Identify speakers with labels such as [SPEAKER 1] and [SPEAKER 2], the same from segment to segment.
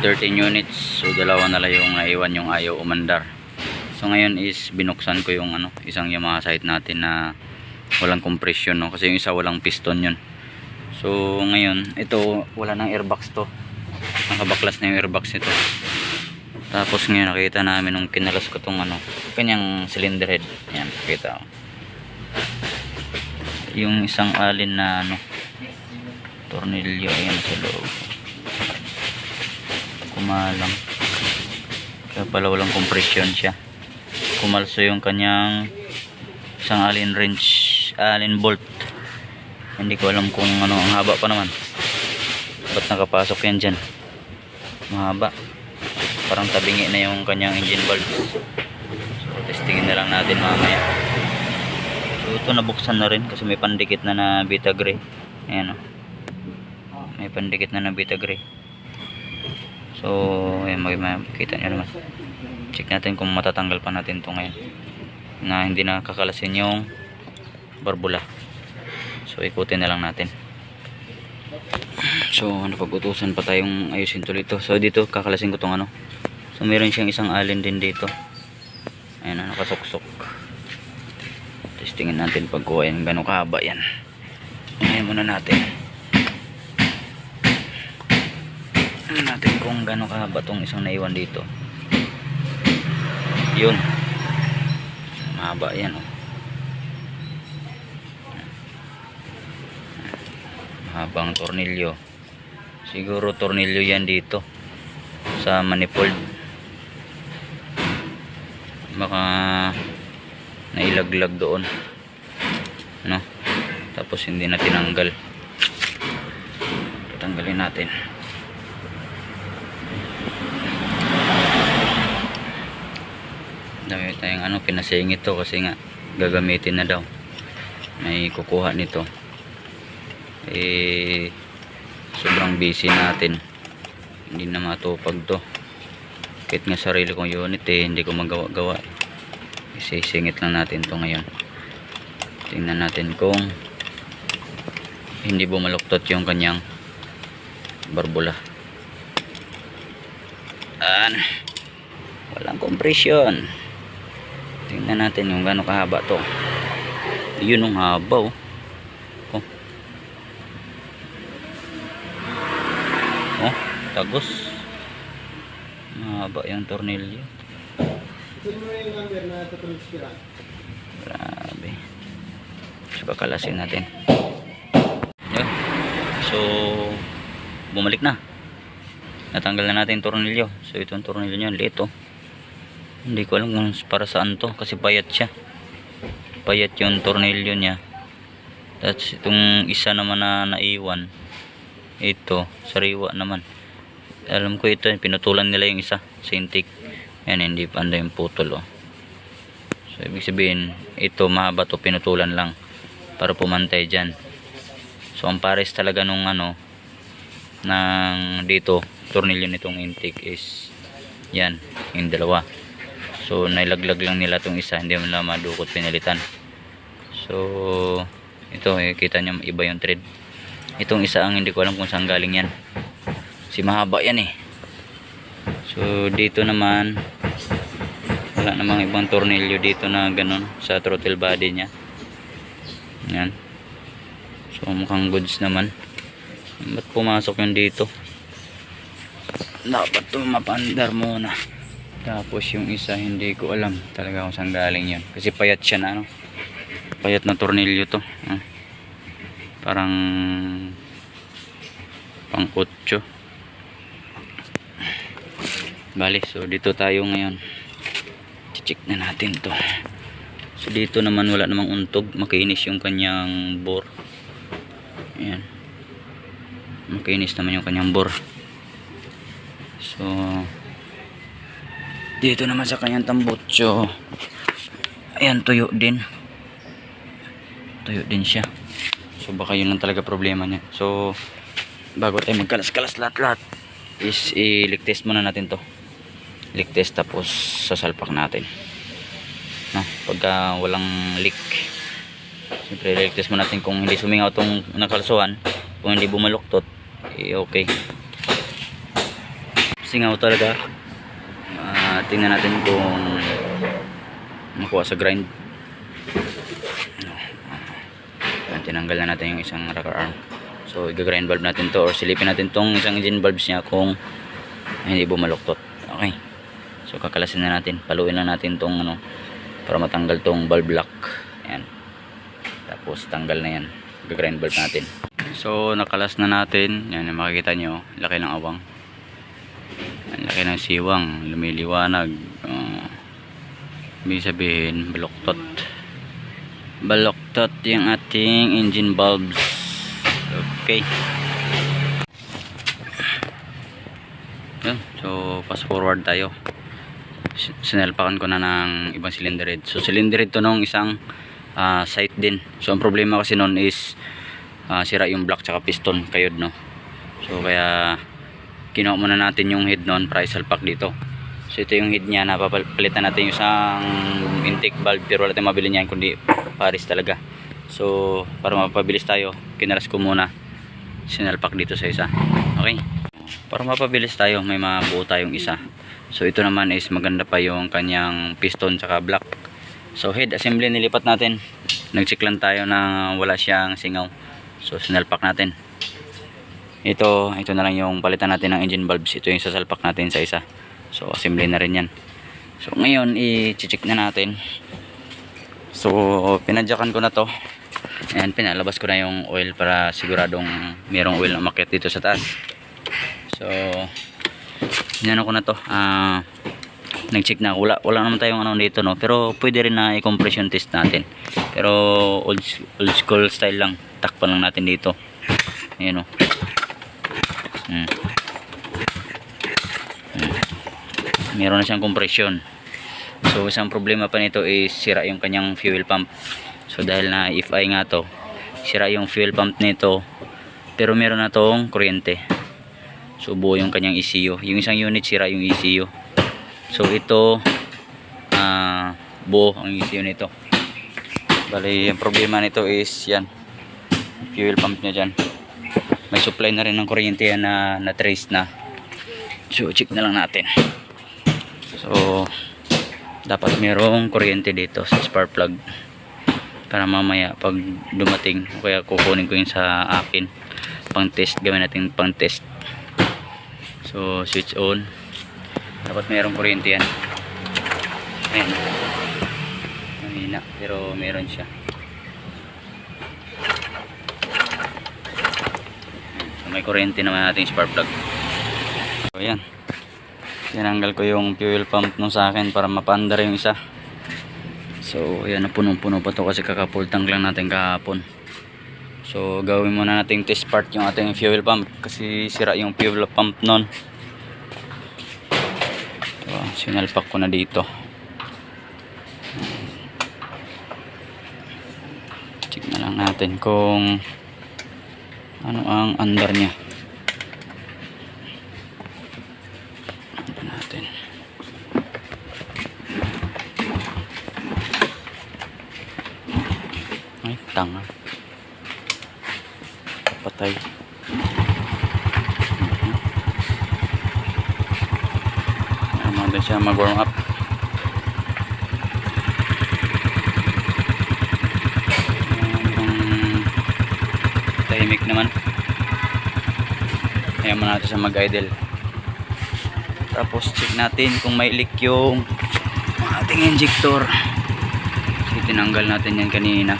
[SPEAKER 1] out of 13 units. So dalawa na lang yung naiwan yung ayaw umandar. So ngayon is binuksan ko yung ano isang Yamaha site natin na walang compression no? Kasi yung isa walang piston yun. So ngayon ito wala nang airbox to. Nakabaklas na yung airbox nito. Tapos ngayon nakita namin nung kinalas ko tong ano kanyang cylinder head. Yan nakita ko. Yung isang alin na ano tornilyo ayan sa loob kumalang. Kaya pala walang compression siya. Kumalso yung kanyang isang allen wrench allen bolt. Hindi ko alam kung ano ang haba pa naman. Ba't nakapasok yan dyan? Mahaba. Parang tabingi na yung kanyang engine valve so testingin na lang natin mamaya. So ito nabuksan na rin kasi may pandikit na na beta gray. Ayan o may pandikit na na beta gray so ayan makikita nyo naman. Check natin kung matatanggal pa natin to ngayon. Na hindi nakakalasin yung barbula. So ikutin na lang natin. So napag-utusan pa tayong ayusin tuloy ito so dito kakalasin ko tong ano. So meron siyang isang allen din dito. Ayan na nakasuksok. Testingin natin pagkuha yan. Gano'ng kahaba yan. Ngayon muna natin Tingnan natin kung gano'ng kahaba tong isang naiwan dito. Yun. Mahaba yan oh. Mahabang tornilyo. Siguro tornilyo yan dito sa manifold. Baka nailaglag doon no? Tapos hindi na tinanggal. Tatanggalin natin dami tayong ano pinasingit to kasi nga gagamitin na daw. May kukuha nito. Eh sobrang busy natin. Hindi na matupag to. Kahit nga sarili kong unit eh hindi ko magawa-gawa. Isisingit lang natin to ngayon. Tingnan natin kung hindi bumaluktot yung kanyang barbula. An walang compression tingnan natin yung gano'ng kahaba to. Yun ang haba oh. Oh. Oh tagos. Mahaba yung tornilyo. Grabe. So kakalasin natin. Yun so bumalik na. Natanggal na natin yung tornilyo. So itong tornilyo niya liit oh hindi ko alam kung para saan to kasi payat siya. Payat yung tornilyo niya. Tapos itong isa naman na naiwan ito sariwa naman. Alam ko ito pinutulan nila yung isa sa intake yan hindi pa anda yung putol oh. so ibig sabihin ito mahaba to pinutulan lang para pumantay dyan. So ang pares talaga nung ano ng dito tornilyo nitong intake is yan yung dalawa so nailaglag lang nila tong isa. Hindi lang madukot pinalitan. So ito eh, kita nyo iba yung thread. Itong isa ang hindi ko alam kung saan galing yan. Si mahaba yan eh. So dito naman wala namang ibang tornilyo dito na ganun sa throttle body nya yan. So mukhang goods naman. Ba't pumasok yun dito? Dapat to mapandar muna tapos yung isa hindi ko alam talaga kung saan galing yun. Kasi payat siya na ano? Payat na tornilyo to. Ah. parang pang kutso bali so dito tayo ngayon. Check na natin to. So dito naman wala namang untog. Makinis yung kanyang bore. Ayan. Makinis naman yung kanyang bore. So dito naman sa kanyang tambutso ayan tuyo din. Tuyo din siya. So baka yun lang talaga problema niya. So bago tayo magkalas-kalas lahat-lahat is i-leak test muna natin to. Leak test tapos sasalpak natin. No, pagka walang leak siyempre leak test muna natin. Kung hindi sumingaw tong nakalsuhan kung hindi bumaluktot eh, okay. Singaw talaga. Ah, tingnan natin kung makuha sa grind. Ayan, tinanggal na natin yung isang rocker arm. So, i-grind valve natin to or silipin natin tong isang engine valves niya kung hindi bumaluktot. Okay. So, kakalasin na natin. Paluin lang natin tong ano para matanggal tong valve lock. Ayan. Tapos, tanggal na yan. I-grind valve natin. So, nakalas na natin. Yan, makikita nyo. Laki ng awang. Laki ng siwang. Lumiliwanag. Uh, ibig sabihin, baluktot. Baluktot yung ating engine bulbs. Okay. So, fast forward tayo. Sinalpakan ko na ng ibang cylinder head. So, cylinder head to nung isang ah, sight din. So, ang problema kasi nun is ah, sira yung block tsaka piston kayod no. So, kaya kinuha muna natin yung head nun para isalpak dito. So, ito yung head niya. Napapalitan natin yung isang intake valve pero wala tayong mabili niyan kundi Paris talaga. So, para mapabilis tayo, kinaras ko muna sinalpak dito sa isa. Okay? Para mapabilis tayo, may mabuo tayong isa. So, ito naman is maganda pa yung kanyang piston tsaka block. So, head assembly nilipat natin. Nag-check lang tayo na wala siyang singaw. So, sinalpak natin. Ito, ito na lang yung palitan natin ng engine valves. Ito yung sasalpak natin sa isa. So, assembly na rin yan. So, ngayon, i-check na natin. So, pinadyakan ko na to. Ayan, pinalabas ko na yung oil para siguradong merong oil na umakyat dito sa taas. So, yan ako na to. Ah, nag-check na. Wala, wala naman tayong ano dito, no? Pero pwede rin na i-compression test natin. Pero old, old school style lang. Takpan lang natin dito. Ayan, no? Hmm. Meron na siyang compression. So, isang problema pa nito is sira yung kanyang fuel pump. So, dahil na FI nga to, sira yung fuel pump nito. Pero meron na tong kuryente. So, buo yung kanyang ECU. Yung isang unit, sira yung ECU. So, ito, ah, buo ang ECU nito. Bali, yung problema nito is yan. Fuel pump niya dyan. May supply na rin ng kuryente yan na na-trace na. So, check na lang natin. So, dapat merong kuryente dito sa spark plug para mamaya pag dumating kaya kukunin ko yun sa akin. Pang test gawin natin pang test. So switch on. Dapat merong kuryente yan. Ayan. Mahina pero meron siya Ayan. so may kuryente naman natin spark plug. So ayan. Tinanggal ko yung fuel pump nung sa akin para mapandar yung isa. So ayan napunong-puno pa to kasi kakapul tank lang natin kahapon. So gawin muna natin test part yung ating fuel pump kasi sira yung fuel pump nun. So, sinalpak ko na dito. Check na lang natin kung ano ang under nya Ito natin. Ay, tanga. Patay. Mga din siya mag-warm up. Tahimik naman. Ayan mo natin siya mag-idle. Tapos check natin kung may leak yung ating injector. So tinanggal natin yan kanina.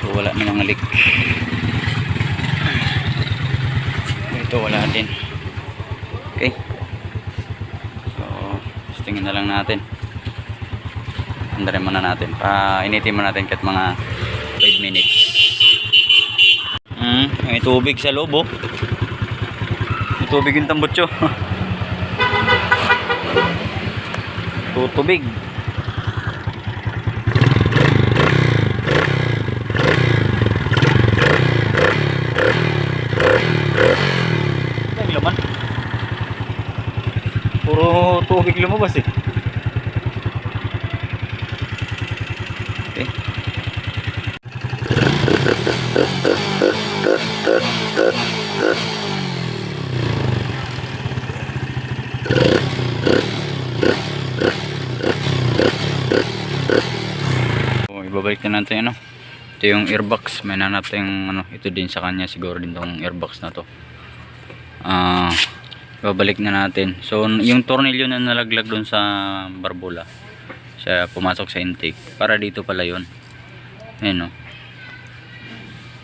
[SPEAKER 1] So wala namang leak. Ito wala din. Okay. So tingin na lang natin. Andarin muna natin. Pa initin muna natin kahit mga 5 minutes. Hmm, may tubig sa loob oh. May tubig yung tambutso. tutubig ang laman puro tubig lumabas eh Oh, ibabalik na natin ano? Ito yung airbox may na natin ano ito din sa kanya. Siguro din tong airbox na to. Ah uh, babalik na natin. So yung tornilyo na nalaglag doon sa barbola siya pumasok sa intake para dito pala yon ayun no oh.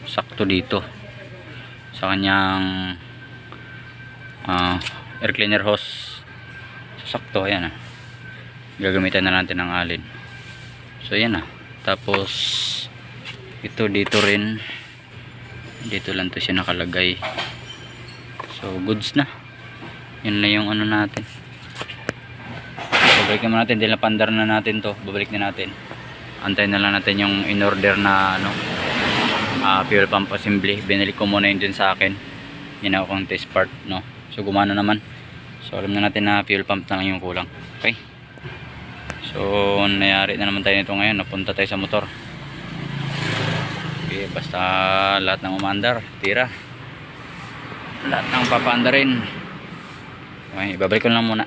[SPEAKER 1] sakto dito. Sa kanyang ah, air cleaner hose. Sakto. Ayan ah. Gagamitan na natin ng alin. So, ayan ah. Tapos, ito dito rin. Dito lang to siya nakalagay. So, goods na. Yun na yung ano natin. Babalikan mo natin. Dahil napandar na natin to. Babalik na natin. Antayin na lang natin yung in-order na ano, ah, fuel pump assembly. Binili ko muna yun din sa akin. Ginawa kong test part. No? So, gumana naman. So, alam na natin na fuel pump na lang yung kulang. Okay? So, nangyari na naman tayo nito ngayon. Napunta tayo sa motor. Okay, basta lahat ng umandar, tira. Lahat ng papaanda rin. Okay, babalik ko lang muna.